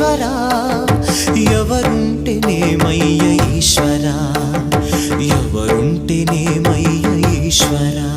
ఈశ్వరా ఎవరుంటేనేమయ్య ఈశ్వరా ఎవరుంటేనేమయ్య ఈశ్వరా.